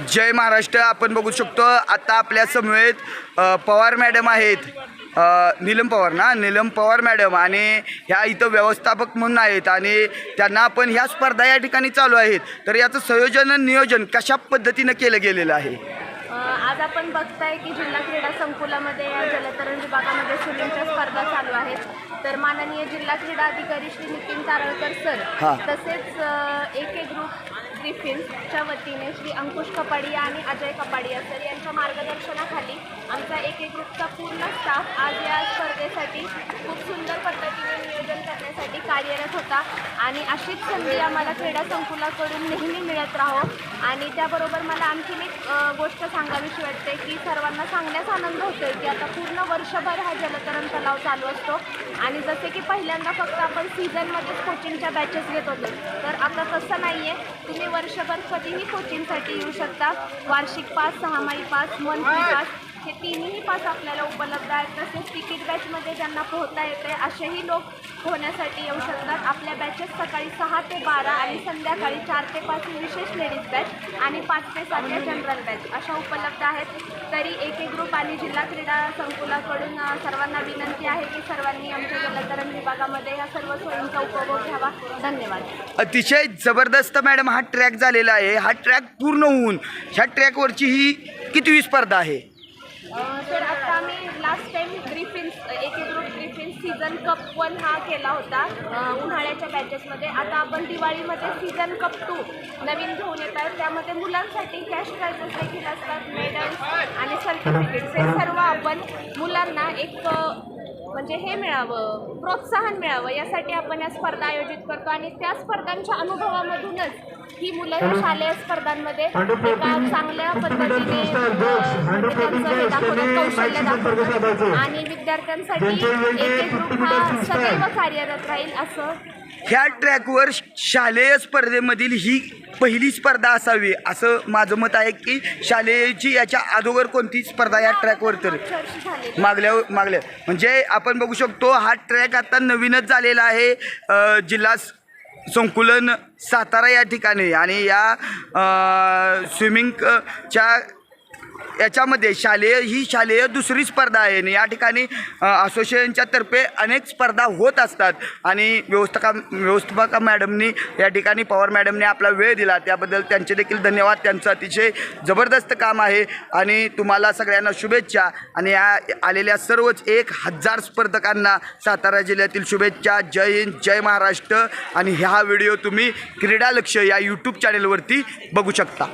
जय महाराष्ट्र आपण बघू शकतो आता आपल्या समवेत पवार मॅडम आहेत. नीलम पवार ना? नीलम पवार मॅडम आणि ह्या इथं व्यवस्थापक म्हणून आहेत आणि त्यांना आपण ह्या स्पर्धा या ठिकाणी चालू आहेत. तर याचं संयोजन आणि नियोजन कशा पद्धतीनं केलं गेलेलं आहे? आज आपण बघताय की जिल्हा क्रीडा संकुलामध्ये या जलतरण विभागामध्ये स्विमिंगच्या स्पर्धा चालू आहेत. तर माननीय जिल्हा क्रीडा अधिकारी श्री नितीन तारळकर. सर तसेच ए के ग्रुप ग्रिफिन्सच्या वतीने श्री अंकुश कपाडिया आणि अजय कपाडिया सर यांच्या मार्गदर्शनाखाली एक एक ग्रुपचा पूर्ण स्टाफ आज या स्पर्धेसाठी खूप सुंदर पद्धतीने नियोजन करण्यासाठी कार्यरत होता. आणि अशीच संधी आम्हाला क्रीडा संकुलाकडून नेहमी मिळत राहो आणि त्याबरोबर मला आणखीन एक गोष्ट सांगावीशी वाटते की सर्वांना सांगण्यास आनंद होतो की आता पूर्ण वर्षभर हा जलतरण तलाव चालू असतो. आणि जसे की पहिल्यांदा फक्त आपण सीझनमध्येच कोचिंगच्या बॅचेस घेत होतो. तर आता तसं नाही आहे तुम्ही वर्षभर कधीही कोचिंगसाठी येऊ शकता. वार्षिक पास सहामाही पास मंथली पास हे तिन्ही पास आपल्याला उपलब्ध आहेत. तसेच तिकीट बॅचमध्ये ज्यांना पोहता येते असेही लोक पोहण्यासाठी येऊ शकतात. आपल्या बॅचेस सकाळी सहा ते बारा आणि संध्याकाळी चार ते पाच विशेष लेडीज बॅच आणि पाच ते सात या जनरल बॅच अशा उपलब्ध आहेत. तरी एक एक ग्रुप आणि जिल्हा क्रीडा संकुलाकडून सर्वांना विनंती आहे की सर्वांनी आमच्या जलतरण विभागामध्ये या सर्व सोयींचा उपभोग घ्यावा. धन्यवाद. अतिशय जबरदस्त मॅडम हा ट्रॅक झालेला आहे. हा ट्रॅक पूर्ण होऊन ह्या ट्रॅकवरची ही कितवी स्पर्धा आहे? तर आता आम्ही लास्ट टाइम ग्रिफिन्स एक एक group Griffins season cup one हा केला होता उन्हाळ्याच्या बॅचेसमध्ये आता आपण दिवाळीमध्ये सीझन कप टू नवीन घेऊन येत त्यामध्ये मुलांसाठी कॅश प्राइजेस देखील असतात मेडल्स आणि सर्टिफिकेट्स हे सर्व आपण मुलांना एक म्हणजे हे मिळावं प्रोत्साहन मिळावं. यासाठी आपण या स्पर्धा आयोजित करतो आणि त्या स्पर्धांच्या अनुभवामधूनच ही मुलं या शालेय स्पर्धांमध्ये एका चांगल्या पद्धतीने अ, त्यांचं दाखवतात कौशल्य दाखवतात आणि विद्यार्थ्यांसाठी एक एक ग्रुप हा सदैव कार्यरत राहील असं. ह्या ट्रॅकवर शालेय स्पर्धेमधील ही पहिली स्पर्धा असावी असं माझं मत आहे की शालेयची याच्या अगोदर कोणती स्पर्धा या ट्रॅकवर तर? मागल्या मागल्या. म्हणजे आपण बघू शकतो हा ट्रॅक आता नवीनच झालेला आहे. जिल्हा संकुलन सातारा या ठिकाणी आणि या स्विमिंगच्या याच्यामध्ये शालेय ही शालेय दुसरी स्पर्धा आहे. आणि या ठिकाणी असोसिएशनच्या तर्फे अनेक स्पर्धा होत असतात. आणि व्यवस्थापका व्यवस्थापका मॅडमनी या ठिकाणी पवार मॅडमने आपला वेळ दिला. त्याबद्दल त्यांचे देखील धन्यवाद. त्यांचं अतिशय जबरदस्त काम आहे. आणि तुम्हाला सगळ्यांना शुभेच्छा. आणि या आलेल्या सर्वच एक हजार स्पर्धकांना सातारा जिल्ह्यातील शुभेच्छा. जय हिंद जय महाराष्ट्र. आणि हा व्हिडिओ तुम्ही क्रीडा लक्ष या यूट्यूब चॅनेलवरती बघू शकता.